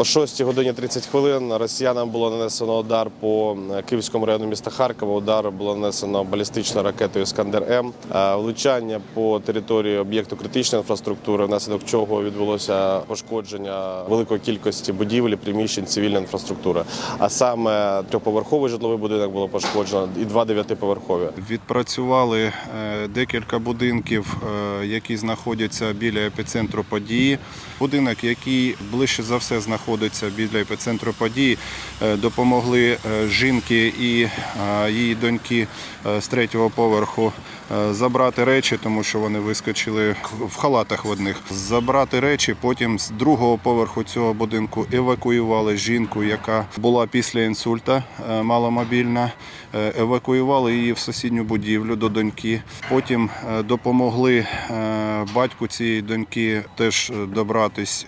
О 6 годині 30 хвилин росіянам було нанесено удар по е, Київському району міста Харкова. Удар було нанесено балістичною ракетою Іскандер М. Е, Влучання по території об'єкту критичної інфраструктури, внаслідок чого відбулося пошкодження великої кількості будівель, приміщень цивільної інфраструктури. А саме трьохповерховий житловий будинок було пошкоджено і два дев'ятиповерхові. Відпрацювали е, декілька будинків, які знаходяться біля епіцентру події. Будинок, який ближче за все знаходиться біля епіцентру події, е, допомогли е, жінки і е, її доньки з третього поверху забрати речі, тому що вони вискочили в халатах в одних. Забрати речі, потім з другого поверху цього будинку евакуювали жінку, яка була після інсульта маломобільна. Евакуювали її в сусідню будівлю до доньки. Потім допомогли батьку цієї доньки теж добратись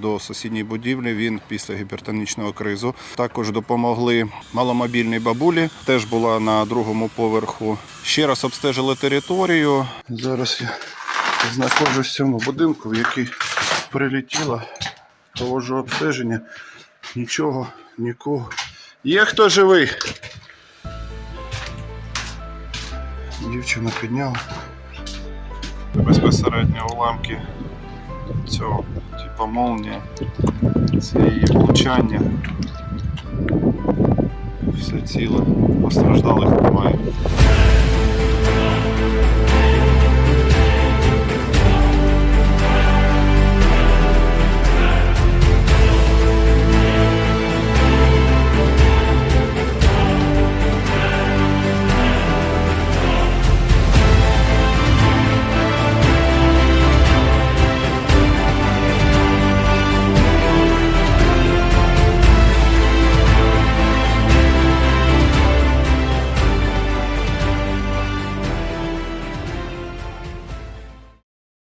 до сусідньої будівлі. Він після гіпертонічного кризу. Також допомогли маломобільній бабулі, теж була на другому поверху. Ще раз обстежили територію. Зараз я знаходжусь в цьому будинку, в який прилетіло. Проводжу обстеження. Нічого, нікого. Є хто живий? Дівчина підняла. Безпосередньо уламки цього, типу молнія, це її влучання. Все ціле, постраждалих немає.